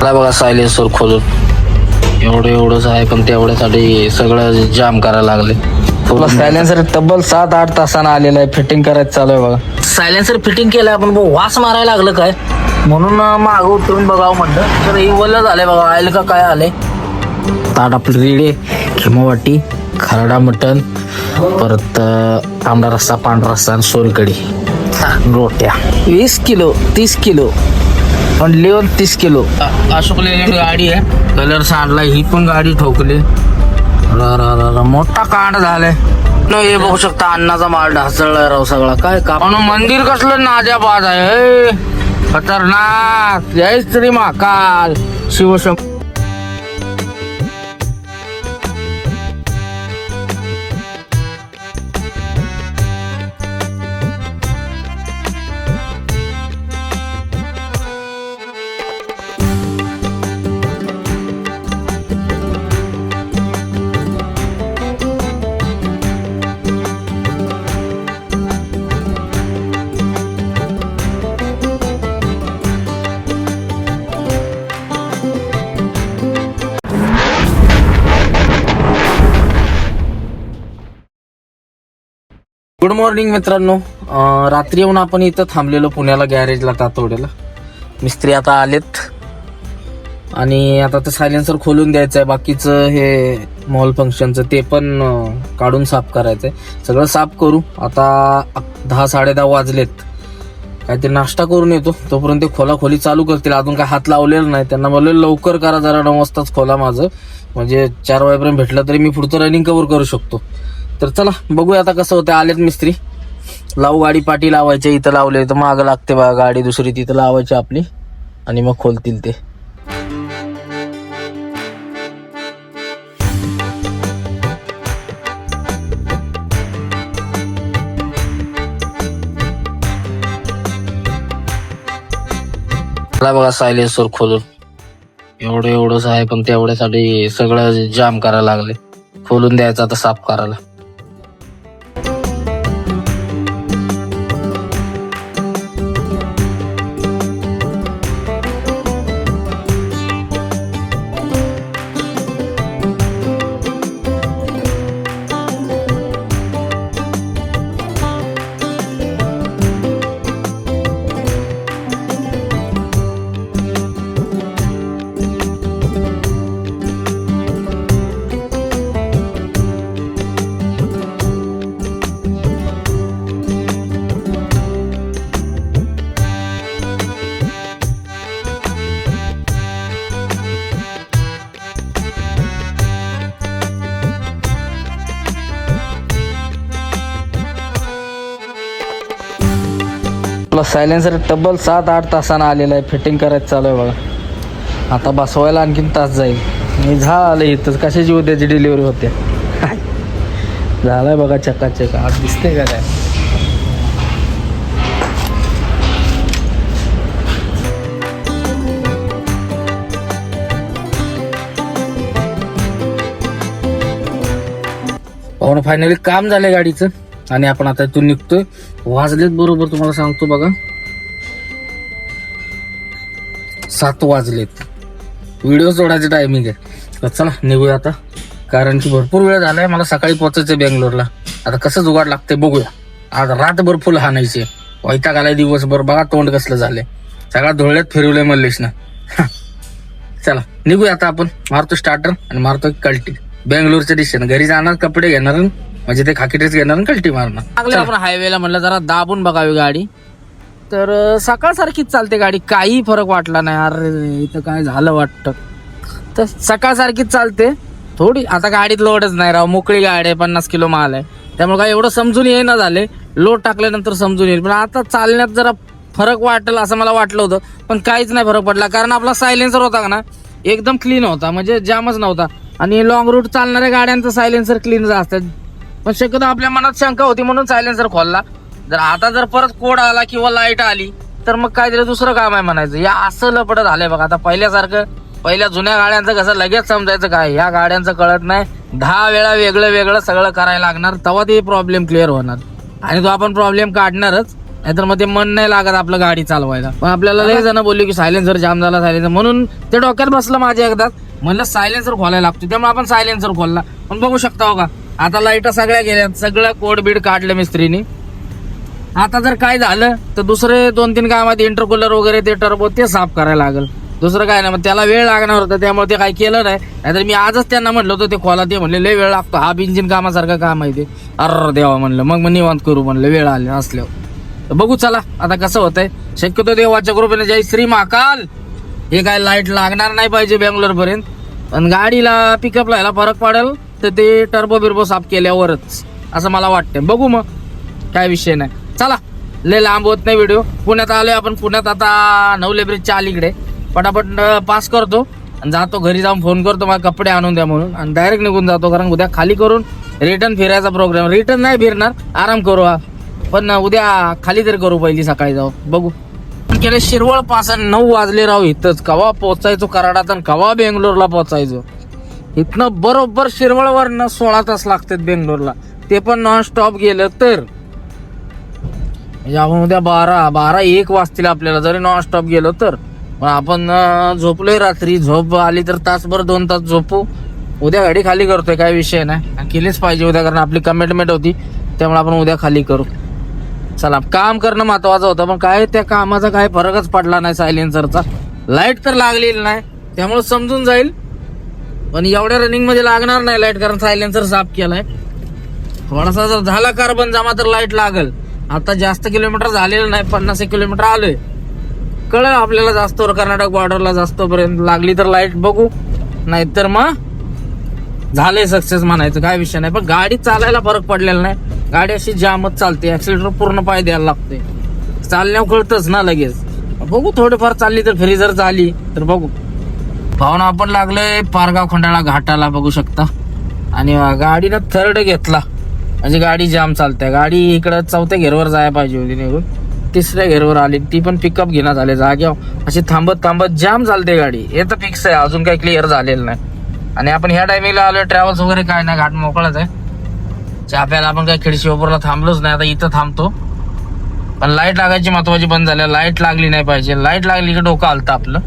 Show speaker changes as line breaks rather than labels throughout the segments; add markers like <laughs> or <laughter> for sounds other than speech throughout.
मला बघा सायलेन्सर खोलून. एवढं एवढंच आहे पण तेवढ्यासाठी सगळं जाम करायला लागले. सायलेन्सर तब्बल सात आठ तासानं आलेलं आहे फिटिंग करायचं चालू आहे बघा. सायलेन्सर फिटिंग केलंय आपण वास मारायला लागलं काय? म्हणून माग उतरून बघावं म्हणलं. तर हे वल्ल झालंय बघा आयल का काय आलंय? ताट आपली रेडे खिमवाटी खरडा मटण परत तांबडा रस्सा पांढरा रस्सा आणि सोलकडी रोट्या. वीस किलो तीस किलो. पण लेवल तीस किलो. अशोक लेलँड गाडी आहे. कलर सांडला ही पण गाडी ठोकली. र मोठा कांड झालाय. न हे बघू शकता अन्नाचा माल ढासळलाय राव सगळा. काय का पण मंदिर कसलं नाजाबाद आहे खतरनाक. जय श्री महाकाल. शिवशंकर मॉर्निंग मित्रांनो. रात्री येऊन आपण इथं थांबलेलो पुण्याला गॅरेजला तातोड्याला. मिस्त्री आता आलेत. आणि आता ते सायलेन्सर खोलून द्यायचं आहे बाकीचं हे मॉल फंक्शनचं ते पण काढून साफ करायचं आहे सगळं साफ करू. आता दहा साडे दहा वाजलेत. काहीतरी नाश्ता करून येतो. तोपर्यंत ते खोला खोली चालू करतील. अजून काय हात लावलेला नाही. त्यांना बोलले लवकर करा जरा नऊ वाजताच खोला माझं. म्हणजे चार वाजेपर्यंत भेटलं तरी मी पुढचं रनिंग कव्हर करू शकतो. तर चला बघूया आता कसं होतं आलेत मिस्त्री. लावू गाडी पाठी लावायची इथं लावले तर मागं लागते बघा गाडी दुसरी तिथं लावायची आपली. आणि मग खोलतील ते. बघा सायलेन्सर खोलून. एवढं एवढंच आहे पण तेवढ्यासाठी सगळं जाम करायला लागले. खोलून द्यायचं आता साफ करायला. आपला सायलेन्सर तब्बल सात आठ तासानं आलेला आहे. फिटिंग करायचं चालू आहे बघा. आता बसवायला आणखीन तास जाईल. मी झालं इथंच. कशाची उद्याची डिलिव्हरी होते? <laughs> झालाय बघा चकाचक. आज दिसते का काय? पाहुणं फायनली काम झालं गाडीचं. आणि आपण आता इथून निघतोय. वाजलेत बरोबर तुम्हाला सांगतो बघा. सात वाजलेत. व्हिडिओ सोडायचे टायमिंग आहे. चला निघूया आता. कारण की भरपूर वेळ झालाय मला सकाळी पोहोचायचंय बेंगलोरला. आता कसं जुगाड लागतंय बघूया. आज रातभर फुल हाणायचे वैताग आलाय दिवसभर बघा तोंड कसलं झालंय. सगळ्या धुळ्यात फिरवलंय मल्लेशनं. चला निघूया आता आपण. मारतो स्टार्टर आणि मारतो कल्टी. बेंगलोरच्या दिशेनं. घरी जाणार कपडे घेणार म्हणजे ते खाकी ड्रेस घेणार कल्टी मारणार. लागले आपण हायवेला म्हणलं जरा दाबून बघावी गाडी. तर सकाळ सारखीच चालते गाडी. काही फरक वाटला नाही. अरे इथं काय झालं वाटतं. तर सकाळ सारखीच चालते. थोडी आता गाडीत लोडच नाही राव. मोकळी गाडी आहे पन्नास किलो माल आहे. त्यामुळे काय एवढं समजून येईना झाले. लोड टाकल्यानंतर समजून येईल. पण आता चालण्यात जरा फरक वाटेल असं मला वाटलं होतं. पण काहीच नाही फरक पडला. कारण आपला सायलेन्सर होता का ना एकदम क्लीन होता. म्हणजे जामच नव्हता. आणि लॉंग रूट चालणाऱ्या गाड्यांचं सायलेन्सर क्लीन असतात पण शक्यतो आपल्या मनात शंका होती म्हणून सायलेन्सर खोलला. जर आता जर परत कोड आला किंवा लाइट आली तर मग काहीतरी दुसरं काम आहे म्हणायचं. या असं लपडत आलंय बघा. आता पहिल्यासारखं पहिल्या जुन्या गाड्यांचं कसं लगेच समजायचं काय? या गाड्यांचं कळत नाही. दहा वेळा वेगळं वेगळं सगळं करायला लागणार. तेव्हा ते प्रॉब्लेम क्लिअर होणार. आणि तो आपण प्रॉब्लेम काढणारच. नाहीतर मग ते मन नाही लागत आपलं गाडी चालवायला. पण आपल्याला लय जण बोलले की सायलेन्सर जाम झाला सायलेन्सर म्हणून ते डोक्यात बसलं माझ्या एकदा म्हणलं सायलेन्सर खोलायला लागतो. त्यामुळे आपण सायलेन्सर खोलला. पण बघू शकता हो का? आता लाइट सगळ्या गेल्या. सगळं कोड बीड काढलं मिस्त्रीनी. आता जर काय झालं तर दुसरे दोन तीन कामात इंटरकूलर वगैरे ते टर्बो ते साफ करायला लागल. दुसरं काय नाही मग त्याला वेळ लागणार होता त्यामुळे ते काय केलं नाही. नाहीतर मी आजच त्यांना म्हटलं होतं ते खोला ते म्हणले लय वेळ लागतो हा इंजिन कामासारखं काम आहे ते. अर देवा म्हणलं मग मग निवांत करू म्हणलं वेळ आले असल्यावर. तर बघू चला आता कसं होतंय. शक्यतो देवाच्या कृपेने जय श्री महाकाल. हे काय लाइट लागणार नाही पाहिजे बेंगलोर पर्यंत पण गाडीला पिकअप लायला फरक पडेल. तर ते टर्बो बिर्बो साफ केल्यावरच असं मला वाटतं बघू मग. काय विषय नाही. चला लय लांब होत नाही व्हिडिओ पुण्यात आलोय आपण. पुण्यात आता नवले ब्रिजच्या अलीकडे. पटापट पास करतो. आणि जातो घरी जाऊन फोन करतो. मला कपडे आणून द्या म्हणून. आणि डायरेक्ट निघून जातो. कारण उद्या खाली करून रिटर्न फिरायचा प्रोग्राम रिटर्न नाही फिरणार. आराम करू हा. पण उद्या खाली तरी करू पहिली सकाळी जाऊ बघू. केले शिरवळ पासन नऊ वाजले राहू इथंच. कवा पोचायचो कराडात आणि कवा बेंगलोरला पोचायचो इथनं बरोबर शिरवळवरनं सोळा तास लागतात बेंगलोरला. ते पण नॉन स्टॉप गेलं तर. म्हणजे आपण उद्या बारा बारा एक वाजतील आपल्याला जरी नॉन स्टॉप गेलो तर. मग आपण झोपलोय रात्री झोप आली तर तासभर दोन तास झोपू. उद्या गाडी खाली करतोय काय विषय नाही. केलीच पाहिजे उद्या कारण आपली कमिटमेंट होती. त्यामुळे आपण उद्या खाली करू. चला काम करणं महत्वाचं होतं पण काय त्या कामाचा काय फरकच पडला नाही सायलेन्सरचा लाइट तर लागलेली नाही. त्यामुळे समजून जाईल. पण एवढ्या रनिंगमध्ये लागणार नाही लाइट कारण सायलेन्सर साफ केलाय. थोडासा जर झाला कार्बन जमा तर लाइट लागल. आता जास्त किलोमीटर झालेलं नाही पन्नास एक किलोमीटर आलोय. कळलं आपल्याला जास्त कर्नाटक बॉर्डरला जास्त पर्यंत लागली तर लाइट बघू. नाहीतर मग झाले सक्सेस म्हणायचं काय विषय नाही. पण गाडी चालायला फरक पडलेला नाही. गाडी अशी जामच चालते. ऍक्सिलेटर पूर्ण पाय द्यायला लागते चालण्या कळतच ना लगेच. बघू थोडेफार चालली तर फ्री जर झाली तर बघू. भावना आपण लागलोय पारगाव खंडाळा घाटाला बघू शकता. आणि गाडीनं थर्ड घेतला. म्हणजे गाडी जाम चालते. गाडी इकडं चौथ्या घेरवर जायला पाहिजे होती निघून. तिसऱ्या घेरवर आली. ती पण पिकअप घेण्यात आले जाग्यावर अशी थांबत थांबत जाम चालते गाडी. हे तर फिक्स आहे. अजून काही क्लिअर झालेलं नाही. आणि आपण ह्या टायमिंगला आलो ट्रॅव्हल्स वगैरे काय नाही. घाट मोकळाच आहे. चाप्याला आपण आपण खिडशी ओपरला थांबलोच नाही. आता इथं थांबतो. पण लाइट लागायची महत्वाची बंद झाली. लाइट लागली नाही पाहिजे. लाइट लागली की डोकं आलतं आपलं.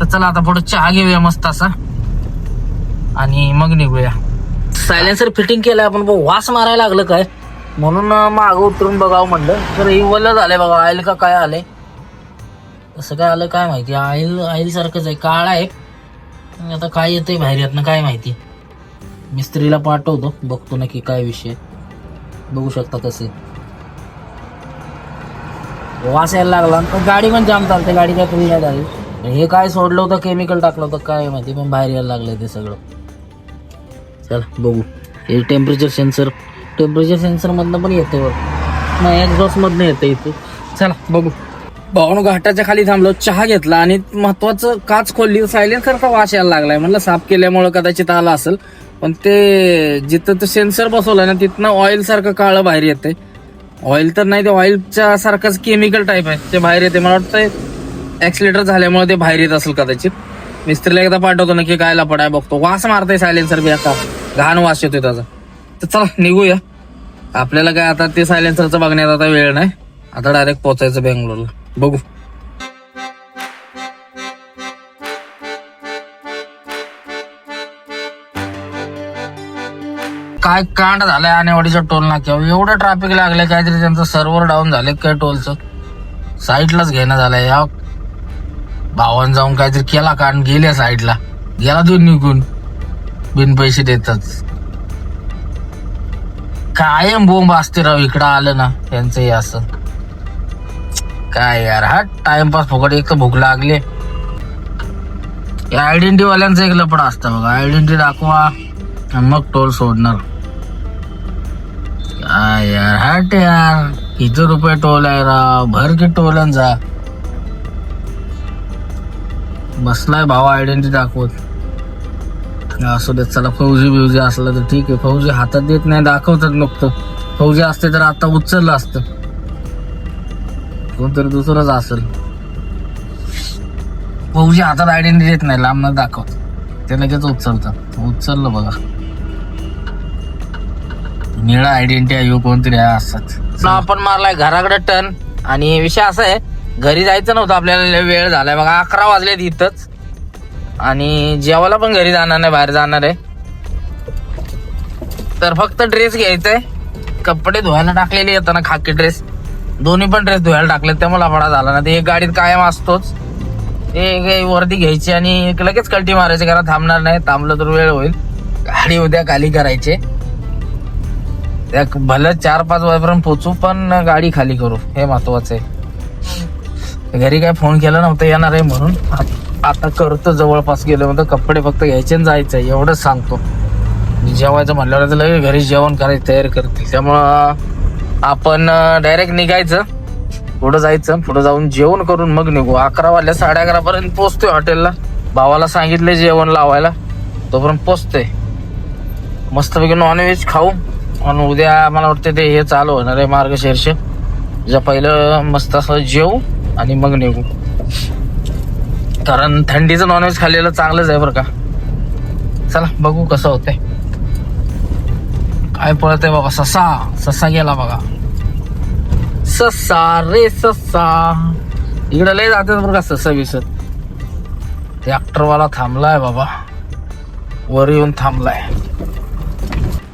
तर चला आता पुढे चहा घेऊया मस्त असा. आणि मग निघूया. सायलेन्सर फिटिंग केलंय आपण वास मारायला लागलं काय? म्हणून माग उतरून बघावं म्हणलं. तर हे वल्ल झालंय बघा. ऑइल का काय आलंय? कसं काय आलं काय माहिती? ऑइल ऑइल सारखंच आहे. काळ आहे. आता काय येतंय बाहेर यातनं काय माहिती? मिस्त्रीला पाठवतो. बघतो नक्की काय विषय. बघू शकता कसे वास यायला लागला. पण गाडी पण जाम चालते. गाडी काय नाही झाली हे काय सोडलं होतं? केमिकल टाकलं होतं. काय माहिती पण बाहेर यायला लागलं ते सगळं. चल बघू. हे टेम्परेचर सेन्सर टेम्परेचर सेन्सरमधनं पण येते बघ. नाही एक्झॉस्टमधनं येतं इथे. चला बघू. भाऊन घाटाच्या खाली थांबलो चहा घेतला आणि महत्वाचं काच खोलली सायलेन्सरचा वास यायला लागलाय. म्हणलं साफ केल्यामुळं कदाचित आला असेल पण ते जिथं ते सेन्सर बसवलं ना तिथनं ऑइल सारखं काळं बाहेर येते ऑइल तर नाही ते ऑइलच्या सारखंच केमिकल टाईप आहे. ते बाहेर येते मला वाटतं ऍक्सिलेटर झाल्यामुळे ते बाहेर येत असेल कदाचित. मिस्त्रीला एकदा पाठवतो ना की काय लपड आहे बघतो. वास मारतोय सायलेन्सर बी आता. घाण वास येतोय त्याचा. तर चला निघूया. आपल्याला काय आता ते सायलेन्सरचं बघण्यात आता वेळ नाही. आता डायरेक्ट पोचायचं बेंगलोरला. बघू. काय कांड झालाय आणेवाडीच्या टोल नाक्यावर. एवढं ट्रॅफिक लागलंय काहीतरी त्यांचं सर्व्हर डाऊन झालंय काय टोलचं साईडलाच घेणं झालंय. या भावान जाऊन काहीतरी केला कारण गेल्या साईडला. गेला दोन निघून. बिन पैसे देतात कायम बोंब असते राव इकडं आलं ना त्यांचंही असं. काय यार हा टाइमपास फुकट एक तर भूक लागले. आयडेंटिटी वाल्यांचं एक लपड असतं बघा. आयडेंटिटी दाखवा मग टोल सोडणार. काय यार हट यार. किती रुपये टोल आहे राव? भर की टोलन जा बसलाय भाव आयडेंटिटी दाखवत. असू देत चला फौजी बिवजी असलं तर ठीक आहे. फौजी हातात देत नाही दाखवतात नुकतं फौजी असते तर आता उचललं असतं. कोणतरी दुसरंच असेल. फौजी हातात आयडेंटिटी देत नाही लांब दाखवत. ते लगेच उचलतात. उचललं बघा. निळा आयडेंटिटी आहे कोणतरी असतात ना आपण मारलाय घराकडे टर्न. आणि विषय असा आहे घरी जायचं नव्हतं आपल्याला वेळ झालाय. बघा अकरा वाजले इथंच. आणि जेवायला पण घरी जाणार नाही बाहेर जाणार आहे. तर फक्त ड्रेस घ्यायचाय. कपडे धुवायला टाकलेले येताना खाकी ड्रेस. दोन्ही पण ड्रेस धुवायला टाकले त्यामुळे लफडा झाला ना ते एक गाडीत कायम असतोच. ते वरती घ्यायची आणि एक लगेच कल्टी मारायची कारण थांबणार नाही. थांबलं तर वेळ होईल. गाडी उद्या खाली करायची. त्या भलं चार पाच वाजेपर्यंत पोचू पण गाडी खाली करू. हे महत्वाचं आहे. घरी काय फोन केला नव्हता येणार आहे म्हणून. आता करतो जवळपास गेलो म्हणतो कपडे फक्त घ्यायचे आणि जायचं एवढंच सांगतो. जेवायचं म्हटल्यावर तर लगेच घरी जेवण करायची तयारी करतील. त्यामुळं आपण डायरेक्ट निघायचं. पुढं जायचं पुढं जाऊन जेवण करून मग निघू. अकरा वाजल्या साडे अकरा पर्यंत पोचतोय हॉटेलला. भावाला सांगितले जेवण लावायला. तोपर्यंत पोचतोय. मस्तपैकी नॉनव्हेज खाऊ. आणि उद्या मला वाटतं ते हे चालू होणार आहे मार्गशीर्ष. ज्या पहिलं मस्त असं जेवू आणि मग निघू. कारण थंडीचं नॉनव्हेज खाल्लेलं चांगलंच आहे बरं का. चला बघू कसं होतंय. काय पळत आहे बाबा ससा. ससा गेला बघा. ससा रे ससा. इकडे लय जातात बरं का ससा विसत ट्रॅक्टरवाला थांबलाय बाबा. वर येऊन थांबलाय.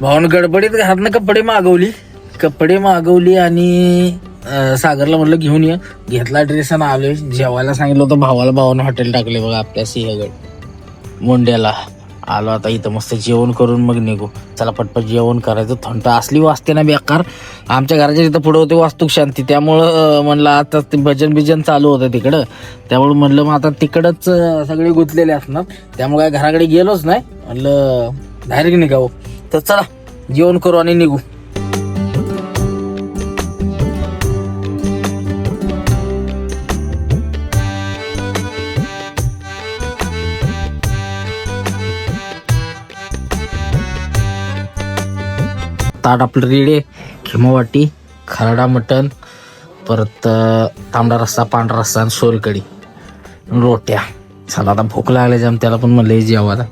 भाऊन गडबडीत घरातनं कपडे मागवली. कपडे मागवली आणि सागरला म्हटलं घेऊन ये. घेतला ड्रेस आणि आलोय जेवायला सांगितलं होतं भावाला भावानं हॉटेल टाकले बघा आपल्या सिंहगड. मोंड्याला. आलो आता इथं मस्त जेवण करून मग निघू. चला पटपट जेवण करायचं. थंड असली वाजते ना बेकार. आमच्या घराच्या तिथं पुढं होते वास्तुक शांती. त्यामुळं म्हणलं आता ते भजन बिजन चालू होतं तिकडं. त्यामुळं म्हणलं मग आता तिकडंच सगळे गुंतलेले असणार. त्यामुळे काय घराकडे गेलोच नाही. म्हणलं डायरेक्ट निघावं. तर चला जेवण करू आणि निघू. ताट आपलं रेडे खिमवाटी खरडा मटण परत तांबडा रस्सा पांढरा रस्सा आणि सोलकडी रोट्या. चला आता भूक लागल्या जाम त्याला पण म्हणलं जेवायला.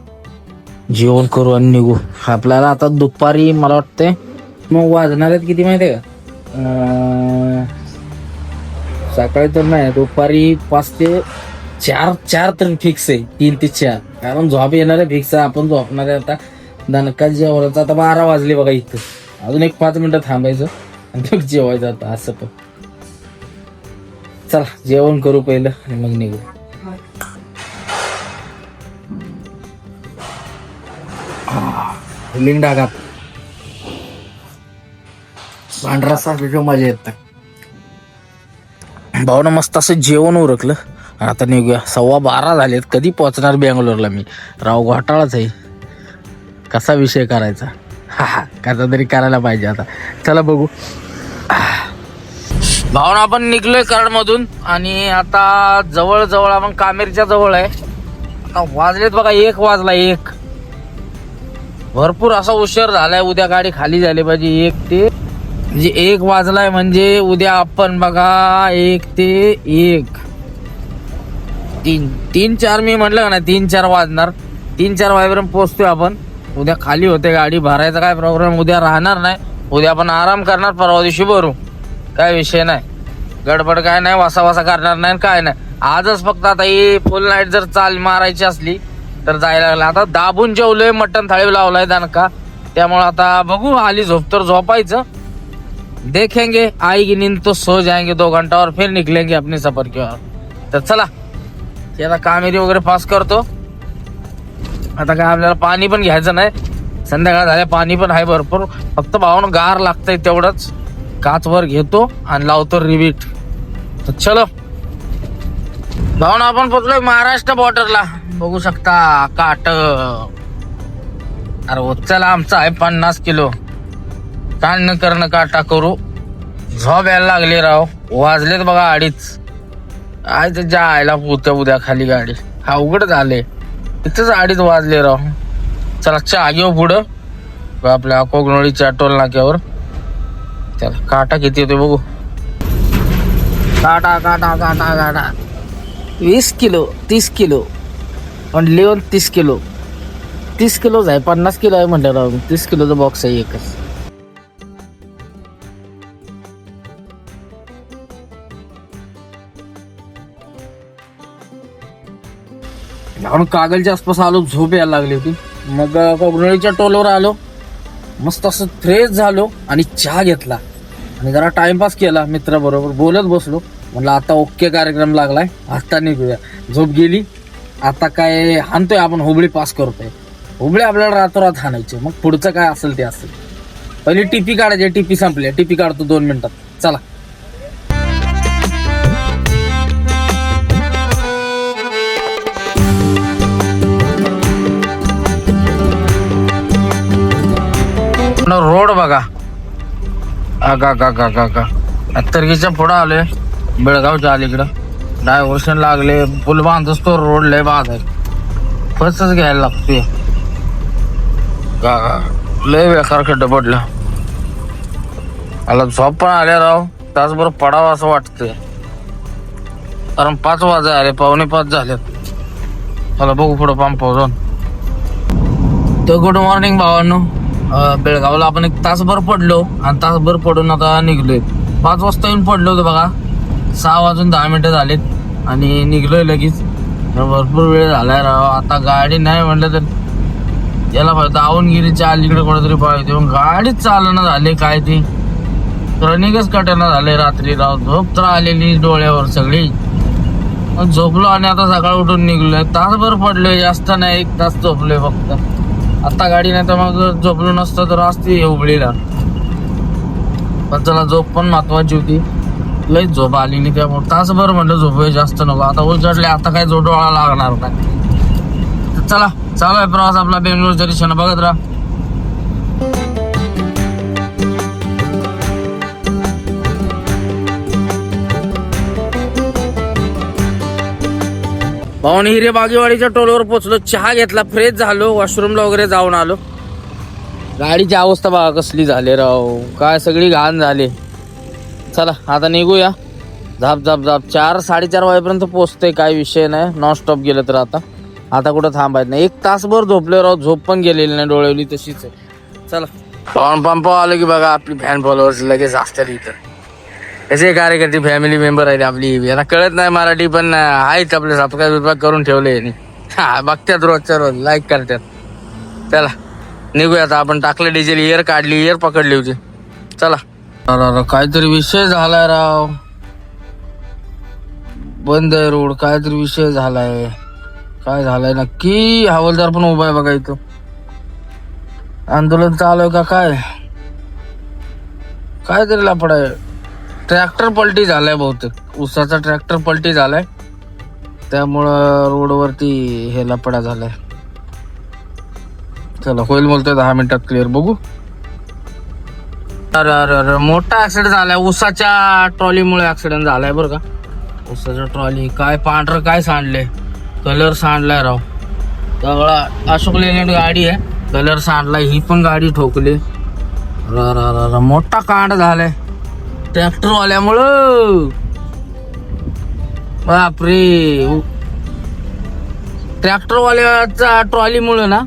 जेवण करू आणि निघू. आपल्याला आता दुपारी मला वाटतंय मग वाजणार आहेत किती माहिती आहे का? सकाळी तर नाही दुपारी पाच ते चार चार तर फिक्स आहे. तीन ते चार. कारण झोप येणार आहे फिक्स आहे आपण झोपणार आहे आता. दणका जेवणाचा आता बारा वाजले बघा इथं. अजून एक पाच मिनिटं थांबायचं आणि मग जेवायचं आता असं पण. चला जेवण करू पहिलं आणि मग निघू. लिंग डागात. पांढरा सारखं मजा येत भाऊनं मस्त असं जेवण उरकलं. आणि आता निघूया. सव्वा बारा झालेत. कधी पोहोचणार बेंगलोरला मी? राव घोटाळाच आहे. कसा विषय करायचा? हा हा कसा तरी करायला पाहिजे आता. चला बघू. भावना आपण निघलोय कराडमधून आणि आता जवळ जवळ आपण कामेरच्या जवळ आहे. आता वाजलेत बघा एक वाजला एक. भरपूर असा उशीर झालाय उद्या गाडी खाली झाली पाहिजे एक ते म्हणजे एक वाजलाय म्हणजे उद्या आपण बघा एक ते एक. तीन तीन चार मी म्हटलं ना तीन चार वाजणार. तीन चार वाजेपर्यंत पोचतोय आपण. उद्या खाली होते गाडी भरायचा काय प्रॉब्लेम उद्या राहणार नाही. उद्या आपण आराम करणार परवा दिवशी भरू. काय विषय नाही. गडबड काय नाही वासा वासा करणार नाही काय नाही. आजच फक्त आता ही फुल नाईट जर चाल मारायची असली तर जायला लागलं. आता दाबून जेवलोय मटण थाळी लावलाय दणका त्यामुळे आता बघू आली झोप तर झोपायचं. देखेंगे आएगी नींद तो सो जाएंगे दो घंटा और फिर निकलेंगे अपने सफर की ओर. तर चला ते आता कामेरी वगैरे पास करतो. आता काय आपल्याला पाणी पण घ्यायचं नाही. संध्याकाळ झाल्या पाणी पण आहे भरपूर. फक्त भावानं गार लागतंय तेवढंच. काचवर घेतो आणि लावतो रिबीट. तर चलो. भावना आपण पोचलोय महाराष्ट्र बॉर्डरला बघू शकता काट. अरे चला आमचा आहे पन्नास किलो. ताण न करणं काटा करू. झोप यायला लागली राव. वाजलेत बघा अडीच. आय ते जायला पुत्या उद्या खाली गाडी. हा उघड झाले इथंच अडीच वाजले राव. चला चहा घेऊ पुढं. आपल्या कोकणोळीच्या टोल नाक्यावर. त्याला काटा किती होते बघू. काटा काटा काटा काटा. वीस किलो तीस किलो. पण लिओन तीस किलो. तीस किलोच आहे पन्नास किलो आहे म्हटलं राव. तीस किलोचा बॉक्स आहे एकच. आपण कागलच्या आसपास आलो झोप यायला लागली होती. मग कोगनळीच्या टोलवर आलो. मस्त असं फ्रेश झालो आणि चहा घेतला. आणि जरा टाइमपास केला मित्राबरोबर बोलत बसलो. म्हणलं आता ओके कार्यक्रम लागलाय आता निघूया. झोप गेली. आता काय हाणतोय आपण हुबळी पास करतोय. हुबळी आपल्याला रातोरात हाणायचे. मग पुढचं काय असेल ते असेल. पहिली टिपी काढायची टिपी संपली. टिपी काढतो दोन मिनिटात. चला. रोड बघा. आगा गा गा गा गा अत्तरगीच्या पुढं आलोय. बेळगावच्या अलीकडं. डायव्हर्शन लागले. पूल बांधतोच तो रोड लय बाद आहे फसच घ्यायला लागते गा गा लय बेकार खड्डा पडला. आला झोप पण आल्या राव. तासभर पडावं असं वाटतंय. कारण पाच वाजे आले पावणे पाच झालेत. चला बघू पुढं पंपावर जाऊन तर गुड मॉर्निंग भावांनो. बेळगावला आपण एक तासभर पडलो आणि तासभर पडून आता निघलोय. पाच वाजता येऊन पडलो होतो बघा. सहा वाजून दहा मिनिटं झालीत आणि निघलोय लगेच. भरपूर वेळ झालाय राव. आता गाडी नाही म्हणलं तर याला पाहिजे दावणगिरीच्या अलीकडे कुठेतरी पाहिजे पण गाडीच चालना झाली काय ती? रनिंगच कटना झाले रात्री राव. झोप तर आलेली डोळ्यावर सगळी. झोपलो आणि आता सकाळ उठून निघलोय. तासभर पडलोय. जास्त नाही एक तास झोपलोय फक्त. आता गाडी नाही तर मग झोपलो नसतं तर असते हुबळीला पण चला झोप पण महत्वाची होती. लई झोप आली नाही त्यामुळे. तासभर म्हणलं झोपूया जास्त नको. आता उलचडले आता काय जो डोळा लागणार काय? चला चालू आहे प्रवास आपला बेंगलोरच्या दिशेनं बघत राहा. भाऊन हिरे बागेवाडीच्या टोलवर पोचलो चहा घेतला फ्रेश झालो वॉशरूमला वगैरे जाऊन आलो. गाडीची अवस्था बघा कसली झाली राव. काय सगळी घाण झाली. चला आता निघूया. झाप झाप झाप. चार साडेचार वाजेपर्यंत पोचतोय काय विषय नाही. नॉन स्टॉप गेलं तर आता. आता कुठं थांबायचं नाही. एक तासभर झोपले राव. झोप पण गेलेली नाही डोळेवली तशीच आहे. चला. पावन पंप आलं की बघा आपली फॅन फॉलोअर्स लगेच असतात इथं. कसे कार्यकर्ते फॅमिली मेंबर आहेत आपली. यांना कळत नाही मराठी पण आहेत आपले सबस्क्राईब विभाग करून ठेवले यांनी. हा बघतात रोजच्या रोज लाईक करतात. चला निघूया आता. आपण टाकलं डिझेल इयर काढली इयर पकडली होती. चला. अरे अरे, काहीतरी विषय झालाय राव. बंद आहे रोड काहीतरी विषय झालाय. काय झालाय नक्की? हवालदार पण उभा आहे बघा इथं. आंदोलन चालू आहे का काय? काहीतरी लफड आहे ट्रॅक्टर पलटी झालाय बहुतेक. उसाचा ट्रॅक्टर पलटी झालाय. त्यामुळं रोडवरती हे लपडा झालाय. चला होईल बोलतोय दहा मिनिटात क्लिअर बघू. अरे अरे अरे मोठा ऍक्सिडेंट झालाय. उसाच्या ट्रॉलीमुळे ऍक्सिडेंट झालाय बरं का. उसाच्या ट्रॉली काय पांढरं काय सांडले कलर सांडलाय राव. सगळा अशोक लेलँड गाडी आहे. कलर सांडलाय ही पण गाडी ठोकली. र र र मोठा कांड झालाय. ट्रॅक्टरवाल्यामुळं बापरे. ट्रॅक्टरवाल्याचा ट्रॉलीमुळं ना?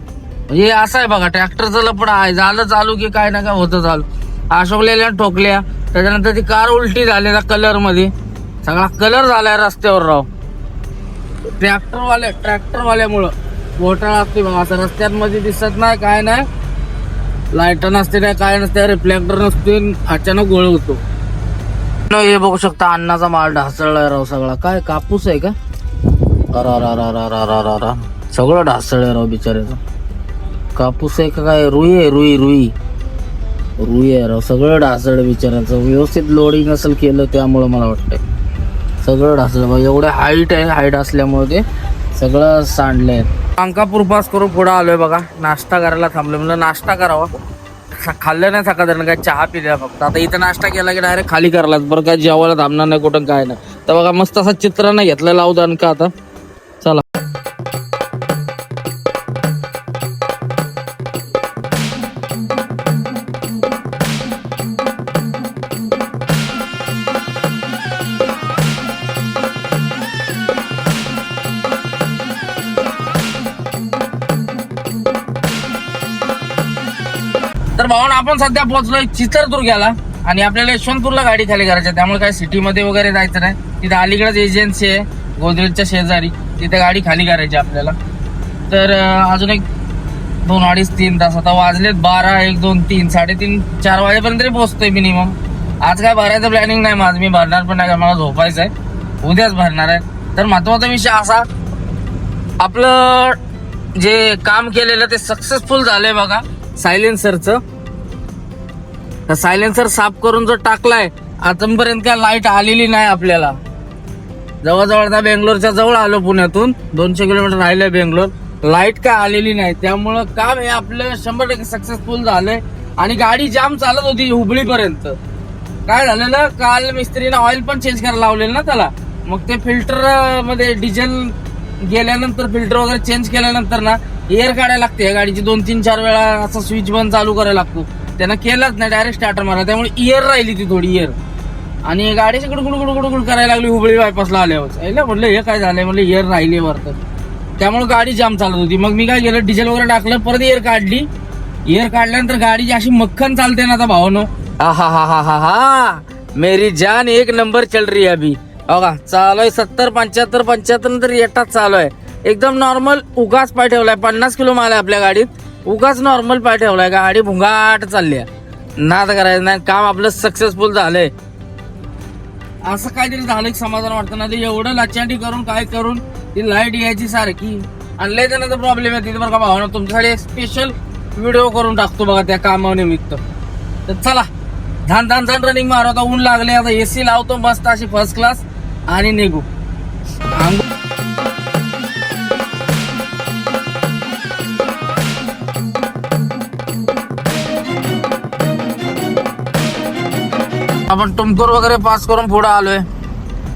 हे असं आहे बघा ट्रॅक्टरचा लपडा आहे. झालं चालू की काय ना काय होतं चालू. अशोकलेल्या ठोकल्या. त्याच्यानंतर ती कार उलटी झाली ना कलरमध्ये. सगळा कलर झालाय रस्त्यावर राव. ट्रॅक्टरवाल्या ट्रॅक्टरवाल्यामुळं घोटाळा असते बघा असं रस्त्यांमध्ये दिसत नाही काय नाही. लाइट नसते नाही काय नसते रिफ्लेक्टर नसते अचानक गोळ होतो. हे बघू शकता अन्नाचा माल ढासळला राव सगळा. काय कापूस आहे का? रा सगळं आहे राव बिचाऱ्याचं कापूस आहे का काय? रुई आहे रुई रुई. रुई आहे राव सगळं ढासळलं बिचाऱ्याचं. व्यवस्थित लोडिंग असेल केलं त्यामुळं मला वाटतंय. सगळं ढासळलं. बघ एवढं हाईट आहे हाईट असल्यामुळे ते सगळं सांडलं आहे अंकापूर पास करून पुढं आलोय बघा. नाश्ता करायला थांबलो म्हणलं नाश्ता करावा. खाल्लं नाही सकाळ काय चहा पिल्या फक्त. आता इथं नाश्ता केला की डायरेक्ट खाली करायला बरं काय जेवायला थांबणार नाही कुठं काय नाही. तर बघा मस्त असं चित्र नाही घेतलं लावदान का आता. तर भावना आपण सध्या पोहोचलोय चित्रदुर्ग्याला आणि आपल्याला यशवंतपूरला गाडी खाली करायची आहे. त्यामुळे काय सिटीमध्ये वगैरे जायचं नाही. तिथे अलीकडेच एजन्सी आहे गोदरेजच्या शेजारी. तिथे गाडी खाली करायची आपल्याला. तर अजून एक दोन अडीच तीन तास. आता वाजलेत बारा एक दोन तीन साडेतीन चार वाजेपर्यंत तरी पोहोचतोय मिनिमम आज काय भरायचं प्लॅनिंग नाही माझं. मी भरणार पण नाही मला झोपायचं आहे. उद्याच भरणार आहे. तर महत्त्वाचा विषय असा आपलं जे काम केलेलं ते सक्सेसफुल झालंय बघा. सायलेन्सरचं तर सायलेन्सर साफ करून जो टाकलाय आतापर्यंत काय लाइट आलेली नाही आपल्याला. जवळजवळ आता बेंगलोरच्या जवळ आलो पुण्यातून दोनशे किलोमीटर राहिलंय बेंगलोर. लाइट काय आलेली नाही. त्यामुळं काम हे आपलं शंभर टक्के सक्सेसफुल झालंय. आणि गाडी जाम चालत होती हुबळीपर्यंत. काय झालं ना काल मिस्त्रीनं ऑइल पण चेंज करायला लावलेलं ना त्याला. मग ते फिल्टरमध्ये डिझेल गेल्यानंतर फिल्टर वगैरे चेंज केल्यानंतर ना एअर काढायला लागते या गाडीची. दोन तीन चार वेळा असं स्विच बंद चालू करायला लागतो. त्यांना केलंच नाही डायरेक्ट स्टार्टर मारा. त्यामुळे इयर राहिली ती थोडी इयर आणि गाडीची गुडगुड गुडगुड गुडगुड करायला लागली हुबळी बायपासला आल्यावर. यायला म्हटलं हे काय झालंय? म्हटलं इयर राहिली वरतं त्यामुळे गाडी जाम चालत होती. मग मी काय केलं डिझेल वगैरे टाकलं परत एअर काढली. एअर काढल्यानंतर गाडी अशी मक्खन चालते ना आता भावानं. हा हा हा हा हा हा मेरी जान एक नंबर चल रही है अभी. का चालू आहे सत्तर पंच्याहत्तर पंच्याहत्तर नंतर येतात चालू आहे. एकदम नॉर्मल उगाच पाय ठेवलाय. पन्नास किलो माल आहे आपल्या गाडीत. उगाच नॉर्मल पाय ठेवलाय. गाडी भुंगाट चालली आहे नाद करायचं नाही. काम आपलं सक्सेसफुल झालंय. असं काहीतरी झालं समाधान वाटतं. ना ते एवढं लाचांडी करून काय करून ती लाइट यायची सारखी. आणलंय त्यानं तर प्रॉब्लेम आहे. तिथे बरं का भावना तुमच्यासाठी स्पेशल व्हिडिओ करून टाकतो बघा त्या कामानिमित्त. तर चला. धान धान धान रनिंग मारू. आता ऊन लागले आता एसी लावतो मस्त अशी फर्स्ट क्लास आणि निघू. आपण तुमकूर वगैरे पास करून पुढे आलोय.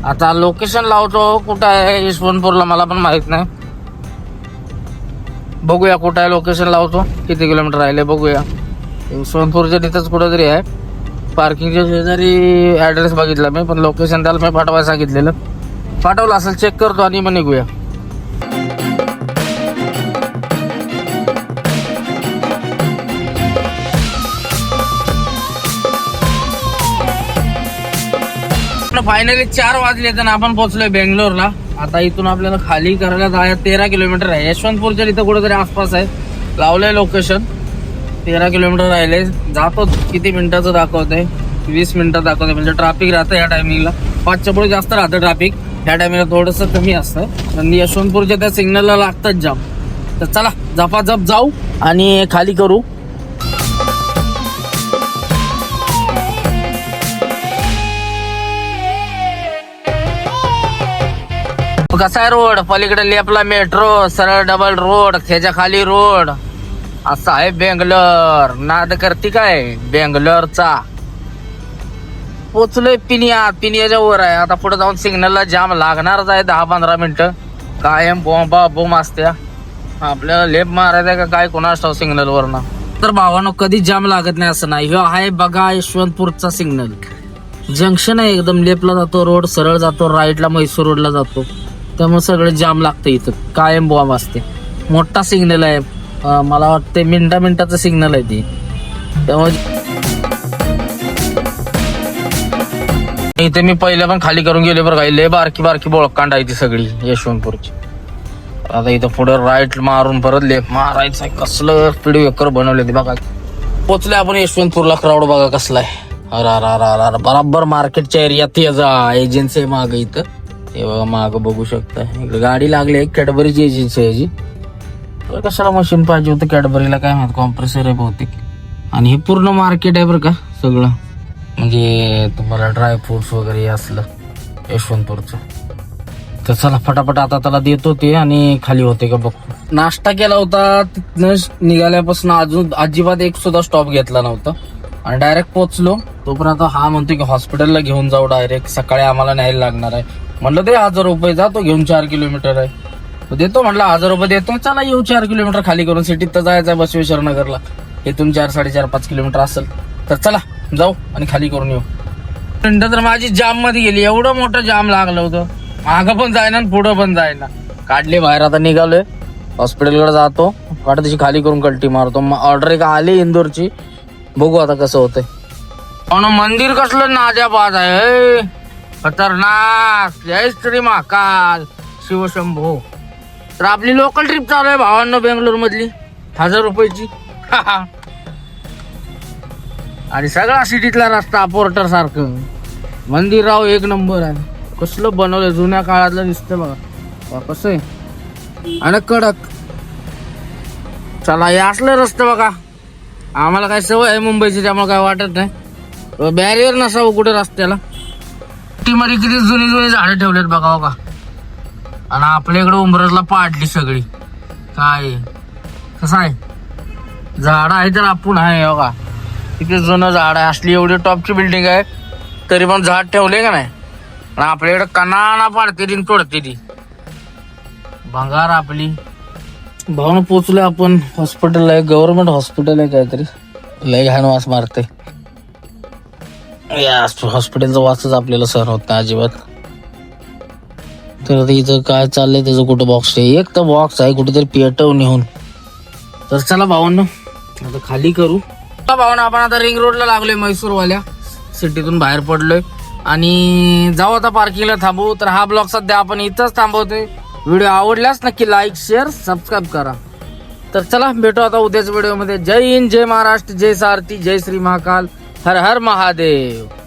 आता लोकेशन लावतो कुठं आहे? यशवंतपूरला मला पण माहीत नाही. बघूया कुठं आहे लोकेशन लावतो किती किलोमीटर राहिले बघूया. यशवंतपूरच्या तिथंच कुठंतरी आहे. पार्किंगच्या शेजारी ॲड्रेस बघितला मी पण लोकेशन त्याला मी पाठवायला सांगितलेलं. पाठवलं असेल चेक करतो आणि मग निघूया. फायनली चार वाजले तर आपण पोहोचलोय बेंगलोरला. आता इथून आपल्याला खाली करायला जायला तेरा किलोमीटर आहे. यशवंतपूरच्या इथं कुठेतरी आसपास आहे. लावलंय लोकेशन तेरा किलोमीटर राहिले. जातो किती मिनिटाचं दाखवतंय? वीस मिनिटं दाखवते म्हणजे ट्रॅफिक राहतं या टायमिंगला पाचच्या पुढे जास्त राहतं ट्रॅफिक या टायमिंगला थोडंसं कमी असतं. आणि यशवंतपूरच्या त्या सिग्नलला लागतात जाम तर चला जपाजप जाऊ आणि खाली करू. कसा आहे रोड? पलीकडे लेपला मेट्रो सरळ डबल रोड त्याच्याखाली रोड. असा आहे बेंगलोर. नाद करती काय? बेंगलोरचा. पोचलोय पिनिया. पिनियाच्या वर आहे. आता पुढे जाऊन सिग्नलला जाम लागणारच आहे. दहा पंधरा मिनिटं. कायम बोंबा बोम असत्या. आपल्याला लेप मारायचा का? काय कोणाच ठाव सिग्नल वरनं तर भावानो कधी जाम लागत नाही असं नाही. ह्यो आहे बघा यशवंतपूरचा सिग्नल. जंक्शन आहे एकदम. लेपला जातो रोड सरळ जातो. राईटला म्हैसूर रोडला जातो. त्यामुळे सगळं जाम लागतं इथं. कायम बॉम्ब असते. मोठा सिग्नल आहे. मला वाटते मिनटा मिनिटाचं सिग्नल आहे ती. त्यामुळे इथे मी पहिले पण खाली करून गेले बरं का. लय बारकी बारकी बोळकांड आहे ती सगळी यशवंतपूरची. आता इथं पुढे राईट मारून परत लेफ्ट मारायचं कसलं स्पीड वेकर बनवले ते बघा. पोचले आपण यशवंतपूरला. क्राऊड बघा कसला आहे. अरे अरे अरे अरे बराबर मार्केटच्या एरियात याचा एजन्सी आहे माग इथं. हे बघा मागं बघू शकता. इकडे गाडी लागली आहे कॅडबरीची एजन्सी आहे जी. तर कशाला मशीन पाहिजे होतं कॅडबरीला? काय माहीत कॉम्प्रेसर आहे बहुतेक. आणि हे पूर्ण मार्केट आहे बरं का सगळं. म्हणजे तुम्हाला ड्राय फ्रुट्स वगैरे असलं यशवंतपूरचं. तर चला फटाफट आता त्याला देतो ते आणि खाली होते का बघ. नाश्ता केला होता तिथनं निघाल्यापासून अजून अजिबात एक सुद्धा स्टॉप घेतला नव्हता. आणि डायरेक्ट पोहोचलो. तोपर्यंत हा म्हणतो की हॉस्पिटलला घेऊन जाऊ डायरेक्ट सकाळी आम्हाला न्यायला लागणार आहे. म्हणलं ते हजार रुपये जातो घेऊन चार किलोमीटर आहे. देतो म्हटलं हजार रुपये देतो चला येऊ चार किलोमीटर खाली करून सिटीत तर जायचं आहे बसवेश्वर नगरला इथून चार साडेचार पाच किलोमीटर असेल तर चला जाऊ आणि खाली करून येऊ. मिनिटं तर माझी जाममध्ये गेली एवढं मोठं जाम लागलं होतं. मागं पण जायना आणि पुढं पण जायना. काढले बाहेर आता निघालोय. हॉस्पिटलकडे जातो. वाटत तशी खाली करून कल्टी मारतो. ऑर्डर एक आली इंदोरची. बघू आता कसं होतंय. पण मंदिर कसलं नाद्या आहे हे. खतरनाक. जय श्री महाकाल. शिवशंभो. तर आपली लोकल ट्रिप चालू आहे भावांनो बेंगलोर मधली हजार रुपयाची. <laughs> आणि सगळा सिटीतला रस्ता पोर्टर सारखं. मंदिर राव एक नंबर आहे. कसलं बनवलं जुन्या काळातलं दिसतं बघा. कसं आहे? आणि कडक. चला हे असलं रस्ते बघा. आम्हाला काय सवय आहे मुंबईची त्यामुळे काय वाटत नाही. बॅरियर नसावं कुठे रस्त्याला. मध्ये किती जुनी जुनी झाडं ठेवलेत बघा हो का? आणि आपल्या इकडे उमरजला पाडली सगळी. काय? कसं आहे? झाड आहे तर आपण आहे हो का? किती जुनं झाड आहे. असली एवढी टॉपची बिल्डिंग आहे तरी पण झाड ठेवले का नाही? आणि आपल्या इकडे कनाना पाडते ती तोडते ती. भंगार आपली. भावना पोचलो आपण. हॉस्पिटल आहे. गव्हर्नमेंट हॉस्पिटल आहे काहीतरी. लय घाण वास मारते या हॉस्पिटलचा वासच आपल्याला सहन होत नाही अजिबात. तर इथं काय चाललंय त्याचं कुठं बॉक्स आहे? एक तर बॉक्स आहे कुठेतरी पेटव नेऊन. तर चला भावांनो आता खाली करू. चला आपण आता रिंग रोडला लागलोय म्हैसूरवाल्या सिटीतून बाहेर पडलोय. आणि जाऊ आता पार्किंगला थांबू. तर हा ब्लॉग सध्या आपण इथंच थांबवतोय. व्हिडिओ आवडल्यास नक्की लाईक शेअर सबस्क्राईब करा. तर चला भेटू आता उद्याच व्हिडिओमध्ये जय हिंद जय महाराष्ट्र जय सारथी जय श्री महाकाल. हर हर महादेव।